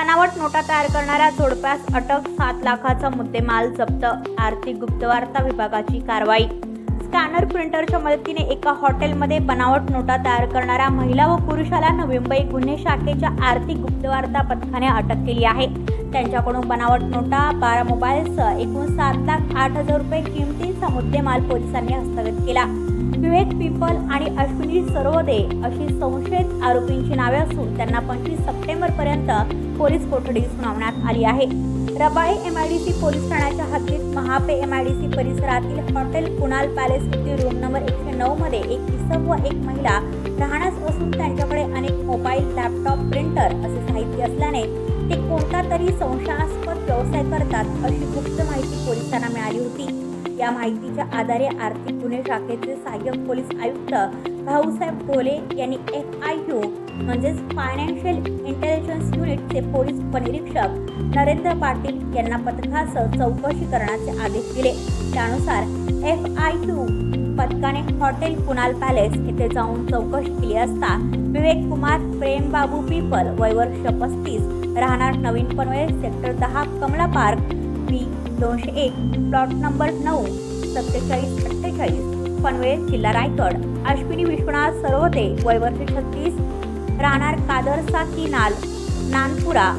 बनावट नोटा तयार करणाऱ्या जोडप्यास अटक सात लाखाचा मुद्देमाल जप्त आर्थिक गुप्तवार्ता विभागाची कारवाई. स्कॅनर प्रिंटरच्या मदतीने एका हॉटेलमध्ये बनावट नोटा तयार करणाऱ्या महिला व पुरुषाला नवी मुंबई गुन्हे शाखेच्या आर्थिक गुप्तवार्ता पथकाने अटक केली आहे. त्यांच्याकडून बनावट नोटा बारा मोबाईलसह एकूण सात लाख आठ हजार रुपये किमतीचा मुद्देमाल पोलिसांनी हस्तगत केला. विवेक पिंपल आणि अश्विनी सरोदे अशी संशयित आरोपींची नावे असून त्यांना पंचवीस सप्टेंबर पर्यंत पोलीस कोठडी सुनावण्यात आली आहे. रबाळे सी पोलीस ठाण्याच्या हद्दीत Mahape M I D C परिसरातील हॉटेल कुणाल पॅलेस येथील रूम नंबर एकशे नऊ मध्ये एक इसम व एक महिला राहण्यास असून त्यांच्याकडे अनेक मोबाईल लॅपटॉप प्रिंटर असे साहित्य असल्याने ते कोणता तरी संशयास्पद व्यवसाय करतात अशी गुप्त माहिती पोलिसांना मिळाली होती. या माहितीच्या आधारे आर्थिक गुन्हे शाखेचे सहाय्यक पोलीस आयुक्त भाऊसाहेब ढोले यांनी एफ आय यू म्हणजेच फायनान्शियल इंटेलिजन्स युनिटचे पोलीस उपनिरीक्षक नरेंद्र पाटील यांना पथकासह चौकशी करण्याचे आदेश दिले. त्यानुसार एफ आय यू पथकाने हॉटेल कुणाल पॅलेस येथे जाऊन चौकशी केली असता विवेक कुमार प्रेमबाबू पीपल वय वर्ष पस्तीस राहणार नवीन पनवेल सेक्टर दहा कमला पार्क बी दोनशे एक प्लॉट नंबर नऊ सत्तेचाळीस अठ्ठेचाळीस पनवेल किल्ला रायगड. अश्विनी विश्वनाथ सरोदे वयवर्षी छत्तीस राहणार कादर साथी नाल नानपुरा.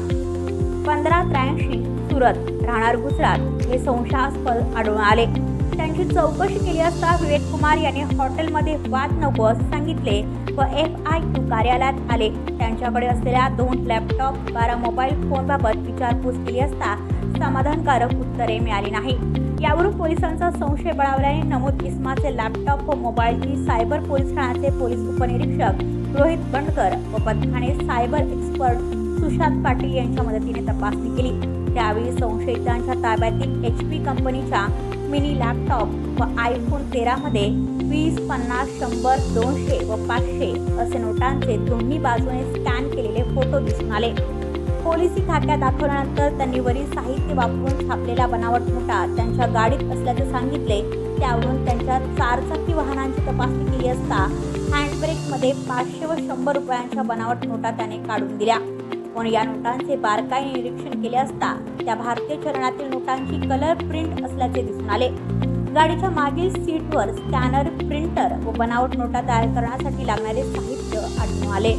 पंधरा त्र्याऐंशी सुरत राहणार गुजरात. हे संशयास्पद आढळून आले. त्यांची चौकशी केली असता विवेक कुमार यांनी हॉटेलमध्ये वाद नको असं सांगितले व एफ आय यू कार्यालयात आले. त्यांच्याकडे असलेल्या दोन लॅपटॉप बारा मोबाईल फोनबाबत विचारपूस केली असता समाधानकारक उत्तरे मिळाली नाही. यावरून पोलिसांचा संशय बळावल्याने नमूद इस्माचे लॅपटॉप व मोबाईलची सायबर पोलीस ठाण्याचे पोलीस उपनिरीक्षक रोहित बंडकर व पथकाने सायबर एक्सपर्ट सुशांत पाटील यांच्या मदतीने तपासणी केली. त्यावेळी संशयितांच्या ताब्यातील एच पी कंपनीच्या मिनी लॅपटॉप व आयफोन तेरामध्ये वीस पन्नास शंभर दोनशे व पाचशे असे नोटांचे दोन्ही बाजूने स्कॅन केलेले फोटो दिसून आले. पोलिसी खात्यात दाखवल्यानंतर त्यांनी वरील साहित्य वापरून छापलेला बनावट नोटा त्यांच्या गाडीत असल्याचे सांगितले. त्यावरून त्यांच्या चारचाकी वाहनांची तपासणी केली असता हँडब्रेकमध्ये पाचशे व शंभर रुपयांच्या बनावट नोटा त्याने काढून दिल्या. पण या नोटांचे बारकाईने निरीक्षण केले असता त्या भारतीय चलनातील नोटांची कलर प्रिंट असल्याचे दिसून आले. गाडीच्या मागील सीटवर स्कॅनर प्रिंटर व बनावट नोटा तयार करण्यासाठी लागणारे साहित्य आढळून आले.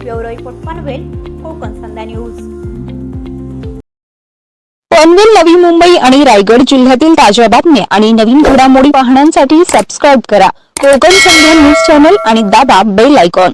Bureau report Panvel Konkan Sandhya news. Panvel Navi Mumbai आणि रायगड जिल्ह्यातील ताज्या बातम्या आणि नवीन घडामोडी पाहण्यासाठी सबस्क्राईब करा. कोकण संध्या न्यूज चॅनल आणि दाबा बेल आयकॉन